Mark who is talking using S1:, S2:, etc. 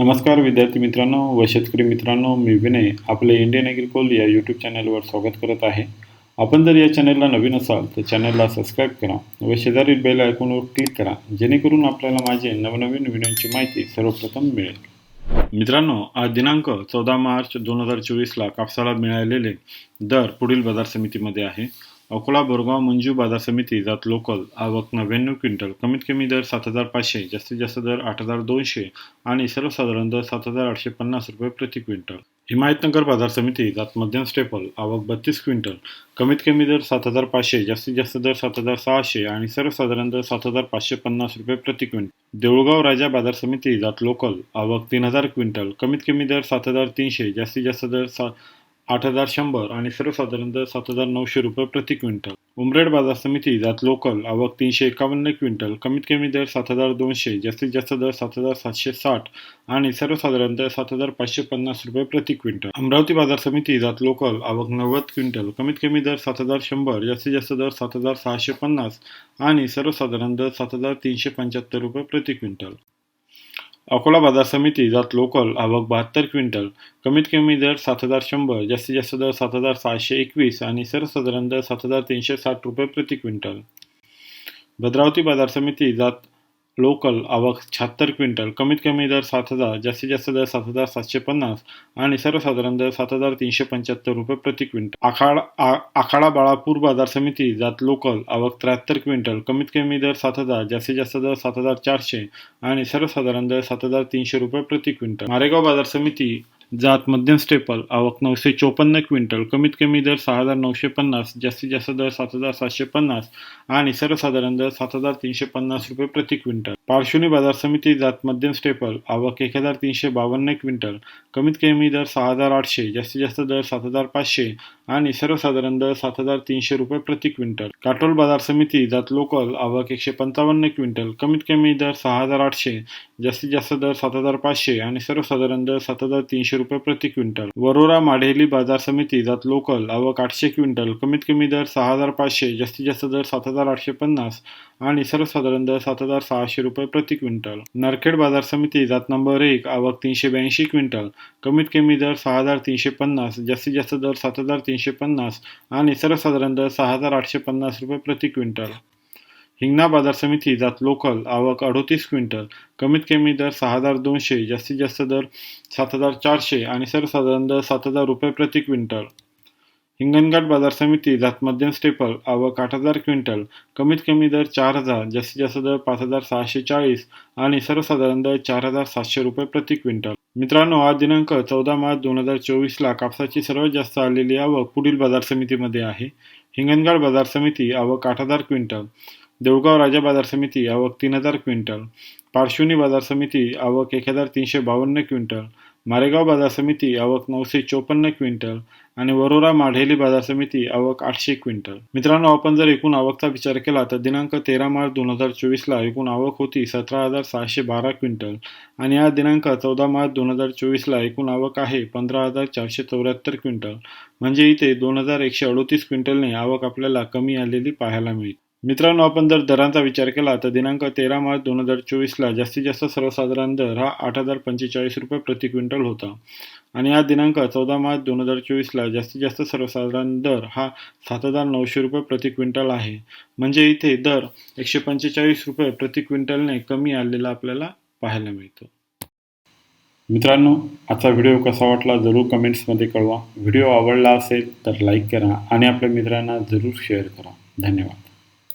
S1: नमस्कार विद्यार्थी मित्रांनो व शेतकरी मित्रांनो मी विनय आपले इंडियन ॲग्रिकोल या यूट्यूब चॅनलवर स्वागत करत आहे. आपण जर या चॅनलला नवीन असाल तर चॅनलला सबस्क्राईब करा व शेजारील बेल आयकॉनवर क्लिक करा जेणेकरून आपल्याला माझे नवनवीन व्हिडिओची माहिती सर्वप्रथम मिळेल. मित्रांनो आज दिनांक चौदा मार्च दोन हजार चोवीसला कापसाला मिळालेले दर पुढील बाजार समितीमध्ये आहे. अकोला बोरगाव मंजू बाजार समिती जात लोकल. आवक नव्याण्णव क्विंटल. कमीत कमी दर सात हजार पाचशे जास्तीत जास्त दर आठ हजार दोनशे आणि सर्वसाधारण दर सात हजार आठशे पन्नास रुपये प्रति क्विंटल. हिमायतनगर बाजार समिती जात मध्यम स्टेपल. आवक बत्तीस क्विंटल. कमीत कमी दर सात हजार पाचशे जास्तीत जास्त दर सात हजार सहाशे आणि सर्वसाधारण दर सात हजार पाचशे पन्नास रुपये प्रति क्विंटल. देऊळगाव राजा बाजार समिती जात लोकल. आवक तीन हजार क्विंटल. कमीत कमी दर सात हजार तीनशे जास्तीत जास्त दर सात आठ हजार शंभर आणि सर्वसाधारणतः सात हजार नऊशे रुपये प्रति क्विंटल. उमरेड बाजार समिती जात लोकल आवक तीनशे एकावन्न क्विंटल कमीत कमी दर सात हजार दोनशे जास्तीत जास्त दर सात हजार सातशे साठ आणि सर्वसाधारणतः सात हजार पाचशे पन्नास रुपये प्रति क्विंटल. अमरावती बाजार समिती जात लोकल आवक नव्वद क्विंटल कमीत कमी दर सात हजार शंभर जास्तीत जास्त दर सात हजार सहाशे पन्नास आणि सर्वसाधारण दर सात हजार तीनशे पंच्याहत्तर रुपये प्रति क्विंटल. अकोला बाजार समिती जात लोकल आवक बहात्तर क्विंटल कमीत कमी दर सात हजार शंभर जास्तीत जास्त दर सात हजार सहाशे एकवीस आणि सर्वसाधारण दर सात हजार तीनशे साठ रुपये प्रति क्विंटल. भद्रावती बाजार समिती जात लोकल आवक शहात्तर क्विंटल कमीत कमी दर सात हजार जास्तीत जास्त दर सात हजार सातशे पन्नास आणि सर्वसाधारण दर सात हजार तीनशे पंच्याहत्तर रुपये प्रति क्विंटल. आखाडा आ- आखाडा बाळापूर बाजार समिती जात लोकल आवक त्र्याहत्तर क्विंटल कमीत कमी दर सात हजार जास्तीत जास्त दर सात हजार चारशे आणि सर्वसाधारण दर सात हजार तीनशे रुपये प्रति क्विंटल. मारेगाव बाजार समिती जात मध्यम स्टेपल आवक नऊशे चोपन्न क्विंटल कमीत कमी दर सहा हजार नऊशे पन्नास जास्तीत जास्त दर सात हजार सातशे पन्नास आणि सर्वसाधारण दर सात हजार तीनशे पन्नास रुपये प्रति क्विंटल. पार्श्वनी बाजार समिती जात मध्यम स्टेपल आवक एक हजार तीनशे बावन्न क्विंटल कमीत कमी दर सहा हजार आठशे जास्तीत जास्त दर सात हजार पाचशे आणि सर्वसाधारण दर सात हजार तीनशे रुपये प्रति क्विंटल. काटोल बाजार समिती जात लोकल आवक एकशे पंचावन्न क्विंटल कमीत कमी दर सहा हजार आठशे जास्तीत जास्त दर सात हजार पाचशे आणि सर्वसाधारण दर सात हजार तीनशे रुपये प्रति क्विंटल. वरोरा माढेली बाजार समिती जात लोकल आवक आठशे क्विंटल कमीत कमी दर सहा हजार पाचशे जास्तीत जास्त दर सात हजार आठशे पन्नास आणि सर्वसाधारण दर सात हजार सहाशे रुपये प्रति क्विंटल. नरखेड बाजार समिती जात नंबर एक आवक तीनशे ब्याऐंशी क्विंटल कमीत कमी दर सहा हजार तीनशे पन्नास जास्तीत जास्त दर सात हजार तीनशे पन्नास आणि सर्वसाधारण दर सहा हजार आठशे पन्नास रुपये प्रति क्विंटल. हिंगणा बाजार समिती जात लोकल आवक अडोतीस क्विंटल. कमीत कमी दर सहा हजार दोनशे जास्तीत जास्त दर सात हजार चारशे आणि सर्वसाधारण दर सात हजार रुपये प्रति क्विंटल. हिंगणघाट बाजार समिती जात मध्यम स्टेपल आवक आठ हजार क्विंटल कमीत कमी दर चार हजार जास्तीत जास्त दर पाच हजार सहाशे चाळीस आणि सर्वसाधारण दर चार हजार सातशे रुपये प्रति क्विंटल. मित्रांनो आज दिनांक चौदा मार्च दोन हजार चोवीसला कापसाची सर्वात जास्त आलेली आवक पुढील बाजार समितीमध्ये आहे. हिंगणघाट बाजार समिती आवक आठ हजार क्विंटल देऊळगाव राजा बाजार समिती आवक तीन हजार क्विंटल पारशिवनी बाजार समिती आवक एक हजार तीनशे बावन्न क्विंटल मारेगाव बाजार समिती आवक नऊशे चोपन्न क्विंटल आणि वरोरा माढेली बाजार समिती आवक आठशे क्विंटल. मित्रांनो आपण जर एकूण आवकचा विचार केला तर दिनांक तेरा मार्च दोन हजार चोवीसला एकूण आवक होती सतरा हजार सहाशे बारा क्विंटल आणि या दिनांक चौदा मार्च दोन हजार चोवीसला एकूण आवक आहे पंधरा हजार चारशे चौऱ्याहत्तर क्विंटल. म्हणजे इथे दोन हजार एकशे अडोतीस क्विंटलने आवक आपल्याला कमी आलेली पाहायला मिळते. मित्रांनो आपण जर दरांचा विचार केला तर दिनांक तेरा मार्च दोन हजार चोवीसला जास्तीत जास्त सर्वसाधारण दर हा आठ हजार पंचेचाळीस रुपये प्रति क्विंटल होता. आणि हा दिनांक चौदा मार्च दोन हजार चोवीसला जास्तीत जास्त सर्वसाधारण दर हा सात हजार नऊशे रुपये प्रति क्विंटल आहे. म्हणजे इथे दर एकशे पंचेचाळीस रुपये प्रति क्विंटलने कमी आलेला आपल्याला पाहायला मिळतो. मित्रांनो आजचा व्हिडिओ कसा वाटला जरूर कमेंट्समध्ये कळवा. व्हिडिओ आवडला असेल तर लाईक करा आणि आपल्या मित्रांना जरूर शेअर करा. धन्यवाद.